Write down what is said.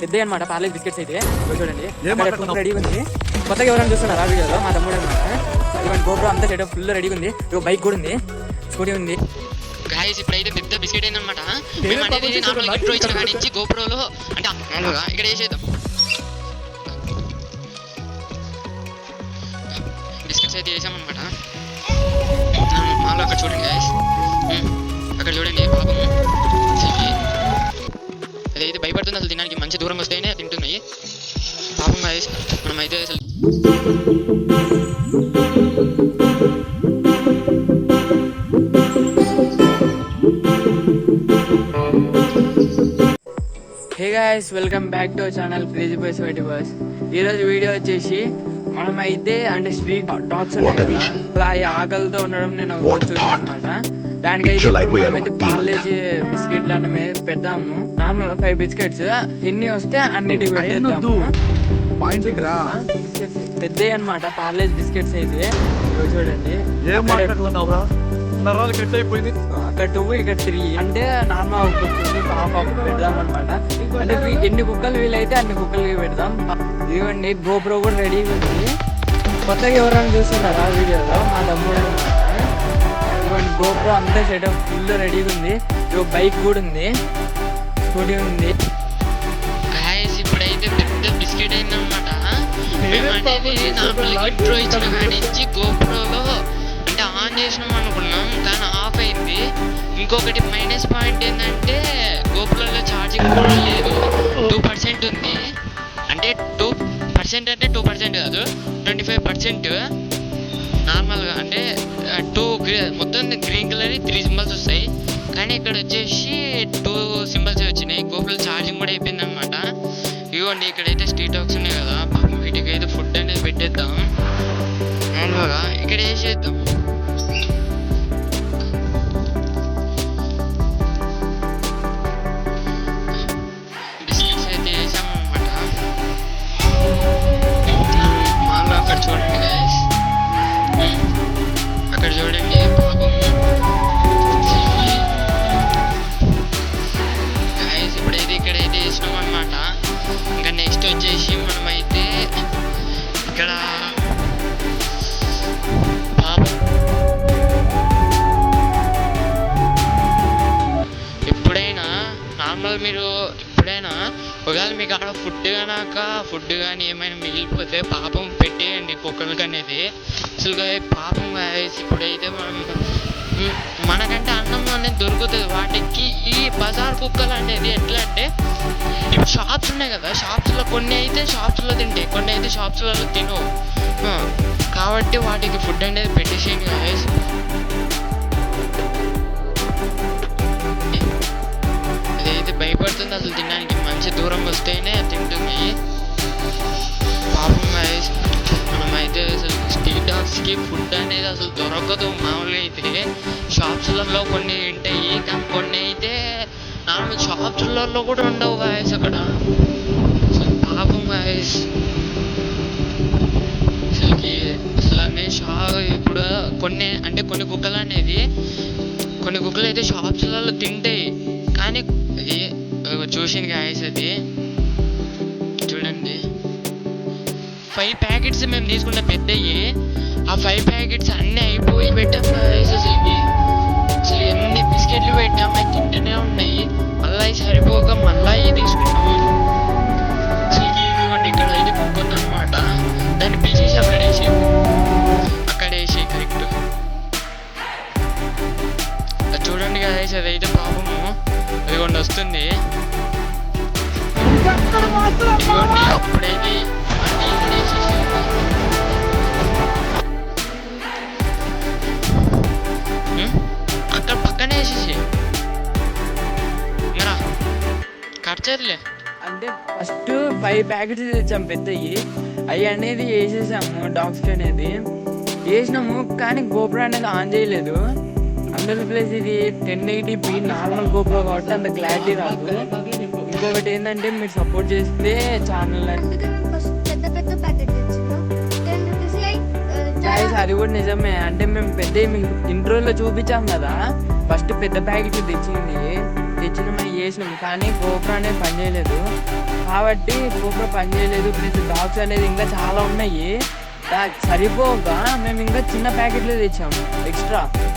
పెద్ద అనమాట పార్లేజ్ బిస్కెట్స్ అయితే. చూడండి? రెడీ ఉంది. కొత్తగా ఎవరైనా చూస్తున్నారా వీడియోలో? మా తమ్ముడు అనమాట ఇటువంటి గోప్రో అంతా సెటప్ ఫుల్ రెడీగా ఉంది. ఇక బైక్ కూడా ఉంది. స్కూటీ ఉంది. గాయస్ ఇప్పుడైతే పెద్ద బిస్కెట్ అయిందనమాట మేము అనేది నార్మల్? ఇంట్రో ఇచ్చిన కాడి నుంచి గోప్రోలో అంటే ఇక్కడ వేసేద్దాం. బిస్కెట్స్ అయితే వేసామన్నమాట. మాలో అక్కడ చూడండి గాయస్ అక్కడ చూడండి పాపం. అదైతే భయపడుతుంది అసలు తినడానికి. మంచి దూరం వస్తేనే తింటున్నాయి పాపం మనం అయితే అసలు hey guys welcome back to channel Crazy Boys Y T boys ఈరోజు వీడియో వచ్చేసి మనం అయితే అంటే స్ట్రీట్ డాగ్స్ అలా ఈ ఆకలితో ఉండడం నేను చూసాను అనమాట దానికైతే పార్లేజీ బిస్కెట్లు పెడదాము నార్మల్ ఫైవ్ బిస్కెట్స్ ఎన్ని వస్తే పాయింట్ రా పెద్దవి అనమాట పార్లేజ్ బిస్కెట్స్ అయితే. చూడండి. ఏం అక్కడ- మాట్లాడుతున్నావురా నరాలు కట్ అయిపోయింది. అక్కడ టూ ఇక్కడ త్రీ అంటే నార్మల్ హాఫ్ హాఫ్ పెడదాం అనమాట అంటే ఎన్ని కుక్కలు వీలైతే అన్ని కుక్కలకి పెడదాం. ఇదిగోండి గోప్రో కూడా రెడీగా ఉంది. కొత్తగా ఎవరైనా చూస్తున్నారా వీడియోలో? మా తమ్ముడు. ఇదిగోండి గోప్రో అంతా సెటప్ ఫుల్ రెడీగా ఉంది. ఇదిగో బైక్ కూడా ఉంది. స్కూటీ ఉంది. గాయస్ ఇప్పుడైతే పెద్ద బిస్కెట్ అయిందనమాట నార్మల్ ఇంట్రో ఇచ్చిన నుంచి గోప్రోలో అంటే ఆన్ చేసినాం అనుకున్నాం కానీ ఆఫ్ అయింది. ఇంకొకటి మైనస్ పాయింట్ ఏంటంటే గోప్రోలో ఛార్జింగ్ కూడా లేదు. టూ పర్సెంట్ ఉంది. అంటే టూ పర్సెంట్ అంటే టూ పర్సెంట్ కాదు ట్వంటీ ఫైవ్ పర్సెంట్ నార్మల్గా అంటే టూ మొత్తం గ్రీన్ కలర్ త్రీ సింబల్స్ వస్తాయి. కానీ ఇక్కడ వచ్చేసి టూ సింబల్స్ వచ్చినాయి. గోపుల ఛార్జింగ్ కూడా అయిపోయింది అనమాట ఇవ్వండి ఇక్కడైతే స్ట్రీట్ హాక్స్ ఉన్నాయి కదా. వీటికి అయితే ఫుడ్ అనేది పెట్టేద్దాం. నార్మల్గా ఇక్కడ వేసేద్దాం నార్మల్ మీరు ఎప్పుడైనా. ఒకవేళ మీకు అక్కడ ఫుడ్ కనుక ఫుడ్ కానీ ఏమైనా మిగిలిపోతే పాపం పెట్టేయండి కుక్కలకి అనేది. అసలు పాపం ఇప్పుడైతే మనం మనకంటే అన్నం అనేది దొరుకుతుంది. వాటికి ఈ బజార్ కుక్కలు అనేది ఎట్లా అంటే ఇప్పుడు షాప్స్ ఉన్నాయి కదా షాప్స్లో కొన్ని అయితే షాప్స్లో తింటాయి కొన్ని అయితే షాప్స్లలో తినవు. కాబట్టి వాటికి ఫుడ్ అనేది పెట్టేసేయండి guys భయపడుతుంది అసలు తినడానికి మంచి దూరం వస్తేనే తింటుంది పాపం మనమైతే అసలు స్ట్రీట్ డాగ్స్కి ఫుడ్ అనేది అసలు దొరకదు మామూలుగా అయితే షాప్స్లలో కొన్ని ఉంటాయి కానీ కొన్ని అయితే నార్మల్ షాప్స్లలో కూడా ఉండవు వాయిస్ అక్కడ. అసలు పాపం వాయిస్ అసలుకి అసలు అనే షా ఇప్పుడు కొన్ని అంటే కొన్ని కుక్కలు అనేది కొన్ని కుక్కలు అయితే షాప్స్లలో తింటాయి. చూసింది గాయస్ అది చూడండి. ఫైవ్ ప్యాకెట్స్ మేము తీసుకున్న పెద్దవి ఆ ఫైవ్ ప్యాకెట్స్ అన్నీ అయిపోయి పెట్టాం గాయస్ అసలుకి. అసలు ఎన్ని బిస్కెట్లు పెట్టాం అవి తింటూనే ఉన్నాయి. మళ్ళీ సరిపోక మళ్ళీ ఇవి తీసుకున్నాము అసలుకి ఇదిగోండి ఇక్కడ అయితే కుక్క ఉందన్నమాట దాన్ని పిలిచేసి అక్కడ వేసి అక్కడ వేసి కరెక్ట్ అది చూడండి కదా అయితే పాపము. ఇదిగోండి వస్తుంది. అక్కడ పక్కనే వేసేసి మరా ఖర్చదులే అంటే ఫస్ట్ ఫైవ్ ప్యాకెట్స్ తెచ్చాం పెద్దవి అవి అనేది వేసేసాము డాగ్స్కి అనేది. వేసినాము కానీ గోపురం అనేది ఆన్ చేయలేదు. అందరి ప్లేస్ ఇది టెన్ ఎయిటీ బి నార్మల్ గోపురం కాబట్టి అంత క్లారిటీ రాదు. ఇంకొకటి ఏంటంటే మీరు సపోర్ట్ చేస్తే ఛానల్ గాయస్ అది కూడా నిజమే. అంటే మేము పెద్ద ఇంట్రోలో చూపించాం కదా. ఫస్ట్ పెద్ద ప్యాకెట్ తెచ్చింది. తెచ్చిన మేము చేసినాం. కానీ గోపురం అనేది పనిచేయలేదు కాబట్టి గోప్రో పని చేయలేదు. ప్లస్ బాక్స్ అనేది ఇంకా చాలా ఉన్నాయి. సరిపోగా మేము ఇంకా చిన్న ప్యాకెట్లు తెచ్చాము ఎక్స్ట్రా